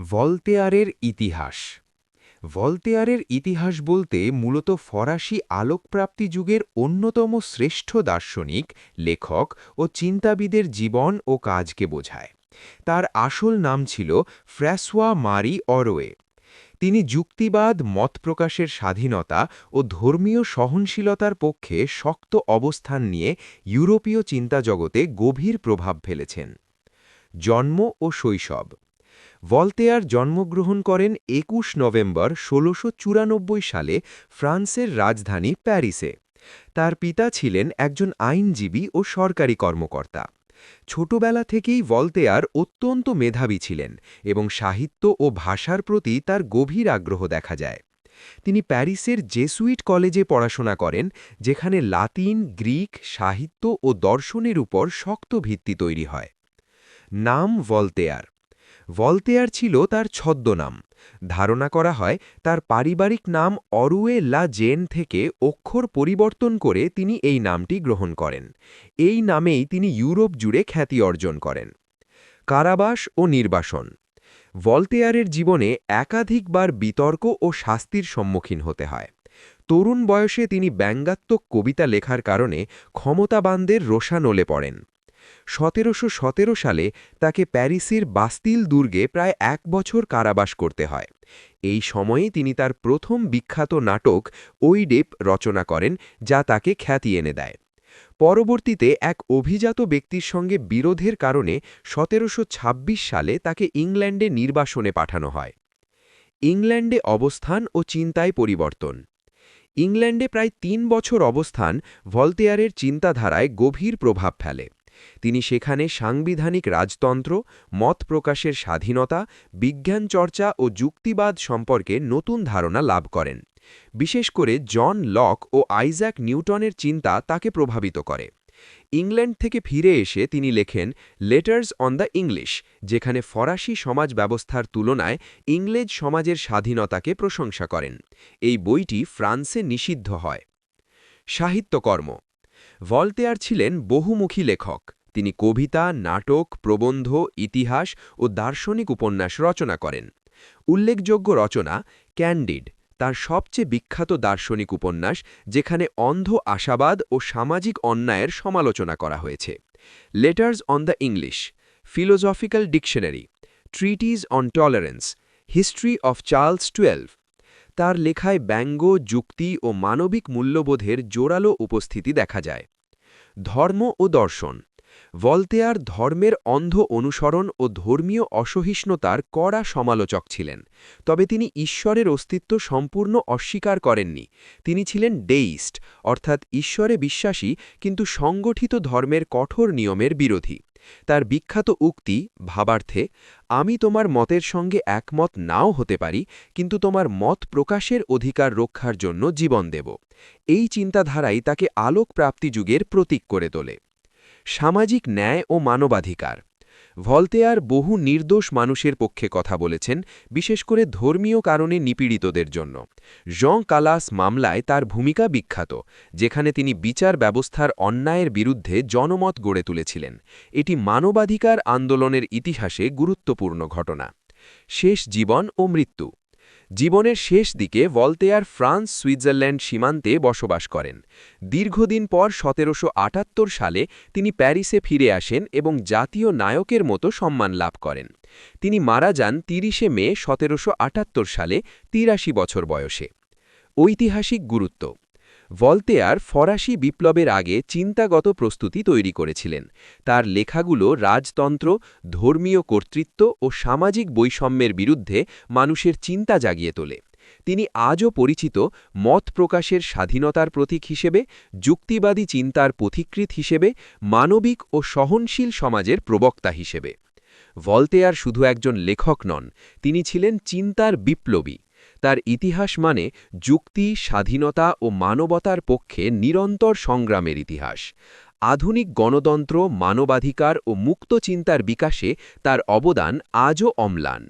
ভলতেয়ারের ইতিহাস। ভলতেয়ারের ইতিহাস বলতে মূলত ফরাসি আলোকপ্রাপ্তি যুগের অন্যতম শ্রেষ্ঠ দার্শনিক, লেখক ও চিন্তাবিদের জীবন ও কাজকে বোঝায়। তার আসল নাম ছিল ফ্র্যাসোয়া মারি অরোয়ে। তিনি যুক্তিবাদ, মত প্রকাশের স্বাধীনতা ও ধর্মীয় সহনশীলতার পক্ষে শক্ত অবস্থান নিয়ে ইউরোপীয় চিন্তাজগতে গভীর প্রভাব ফেলেছেন। জন্ম ও শৈশব ভলতেয়ার জন্মগ্রহণ করেন একুশ নভেম্বর ষোলোশো সালে ফ্রান্সের রাজধানী প্যারিসে। তার পিতা ছিলেন একজন আইনজীবী ও সরকারি কর্মকর্তা। ছোটবেলা থেকেই ভলতেয়ার অত্যন্ত মেধাবী ছিলেন এবং সাহিত্য ও ভাষার প্রতি তার গভীর আগ্রহ দেখা যায়। তিনি প্যারিসের জেসুইট কলেজে পড়াশোনা করেন, যেখানে লাতিন, গ্রিক, সাহিত্য ও দর্শনের উপর শক্ত ভিত্তি তৈরি হয়। নাম ভলতেয়ার। ভলতেয়ার ছিল তার ছদ্মনাম। ধারণা করা হয় তার পারিবারিক নাম অরুয়ে লা জেন থেকে অক্ষর পরিবর্তন করে তিনি এই নামটি গ্রহণ করেন। এই নামেই তিনি ইউরোপ জুড়ে খ্যাতি অর্জন করেন। কারাবাস ও নির্বাসন। ভলতেয়ারের জীবনে একাধিকবার বিতর্ক ও শাস্তির সম্মুখীন হতে হয়। তরুণ বয়সে তিনি ব্যঙ্গাত্মক কবিতা লেখার কারণে ক্ষমতাবানদের রোষানলে পড়েন। সতেরোশো সতেরো সালে তাকে প্যারিসের বাস্তিল দুর্গে প্রায় এক বছর কারাবাস করতে হয়। এই সময়ে তিনি তার প্রথম বিখ্যাত নাটক ওইডেপ রচনা করেন, যা তাকে খ্যাতি এনে দেয়। পরবর্তীতে এক অভিজাত ব্যক্তির সঙ্গে বিরোধের কারণে সতেরোশো ছাব্বিশ সালে তাকে ইংল্যান্ডে নির্বাসনে পাঠানো হয়। ইংল্যান্ডে অবস্থান ও চিন্তায় পরিবর্তন। ইংল্যান্ডে প্রায় তিন বছর অবস্থান ভলতেয়ারের চিন্তাধারায় গভীর প্রভাব ফেলে। তিনি সেখানে সাংবিধানিক রাজতন্ত্র, মত প্রকাশের স্বাধীনতা, বিজ্ঞান চর্চা ও যুক্তিবাদ সম্পর্কে নতুন ধারণা লাভ করেন। বিশেষ করে জন লক ও আইজ্যাক নিউটনের চিন্তা তাকে প্রভাবিত করে। ইংল্যান্ড থেকে ফিরে এসে তিনি লেখেন লেটার্স অন দ্য ইংলিশ যেখানে ফরাসি সমাজ ব্যবস্থার তুলনায় ইংরেজ সমাজের স্বাধীনতাকে প্রশংসা করেন। এই বইটি ফ্রান্সে নিষিদ্ধ হয়। সাহিত্যকর্ম ভলতেয়ার ছিলেন বহুমুখী লেখক। তিনি কবিতা, নাটক, প্রবন্ধ, ইতিহাস ও দার্শনিক উপন্যাস রচনা করেন। উল্লেখযোগ্য রচনা ক্যান্ডিড, তার সবচেয়ে বিখ্যাত দার্শনিক উপন্যাস, যেখানে অন্ধ আশাবাদ ও সামাজিক অন্যায়ের সমালোচনা করা হয়েছে। Letters on the English philosophical dictionary treatise on tolerance, history of Charles twelve তার লেখায় ব্যঙ্গ, যুক্তি ও মানবিক মূল্যবোধের জোরালো উপস্থিতি দেখা যায়। ধর্ম ও দর্শন। ভলতেয়ার ধর্মের অন্ধ অনুসরণ ও ধর্মীয় অসহিষ্ণুতার কড়া সমালোচক ছিলেন, তবে তিনি ঈশ্বরের অস্তিত্ব সম্পূর্ণ অস্বীকার করেননি। তিনি ছিলেন ডেইস্ট, অর্থাৎ ঈশ্বরে বিশ্বাসী, কিন্তু সংগঠিত ধর্মের কঠোর নিয়মের বিরোধী। তার বিখ্যাত উক্তি, ভাবার্থে, আমি তোমার মতের সঙ্গে একমত নাও হতে পারি, কিন্তু তোমার মত প্রকাশের অধিকার রক্ষার জন্য জীবন দেব। এই চিন্তাধারাই তাকে আলোক প্রাপ্তি যুগের প্রতীক করে তোলে। সামাজিক ন্যায় ও মানবাধিকার। ভলতেয়ার বহু নির্দোষ মানুষের পক্ষে কথা বলেছেন, বিশেষ করে ধর্মীয় কারণে নিপীড়িতদের জন্য। জং কালাস মামলায় তার ভূমিকা বিখ্যাত, যেখানে তিনি বিচার ব্যবস্থার অন্যায়ের বিরুদ্ধে জনমত গড়ে তুলেছিলেন। এটি মানবাধিকার আন্দোলনের ইতিহাসে গুরুত্বপূর্ণ ঘটনা। শেষ জীবন ও মৃত্যু। জীবনের শেষ দিকে ভলতেয়ার ফ্রান্স, সুইজারল্যান্ড সীমান্তে বসবাস করেন। দীর্ঘদিন পর সতেরোশো আটাত্তর সালে তিনি প্যারিসে ফিরে আসেন এবং জাতীয় নায়কের মতো সম্মান লাভ করেন। তিনি মারা যান তিরিশে মে সতেরোশো আটাত্তর সালে তিরাশি বছর বয়সে। ঐতিহাসিক গুরুত্ব ভলতেয়ার ফরাসি বিপ্লবের আগে চিন্তাগত প্রস্তুতি তৈরি করেছিলেন। তার লেখাগুলো রাজতন্ত্র, ধর্মীয় কর্তৃত্ব ও সামাজিক বৈষম্যের বিরুদ্ধে মানুষের চিন্তা জাগিয়ে তোলে। তিনি আজও পরিচিত মত প্রকাশের স্বাধীনতার প্রতীক হিসেবে, যুক্তিবাদী চিন্তার পথিকৃত হিসেবে, মানবিক ও সহনশীল সমাজের প্রবক্তা হিসেবে। ভলতেয়ার শুধু একজন লেখক নন, তিনি ছিলেন চিন্তার বিপ্লবী। তার ইতিহাস মানে যুক্তি, স্বাধীনতা ও মানবতার পক্ষে নিরন্তর সংগ্রামের ইতিহাস। আধুনিক গণতন্ত্র, মানবাধিকার ও মুক্ত চিন্তার বিকাশে তার অবদান আজও অম্লান।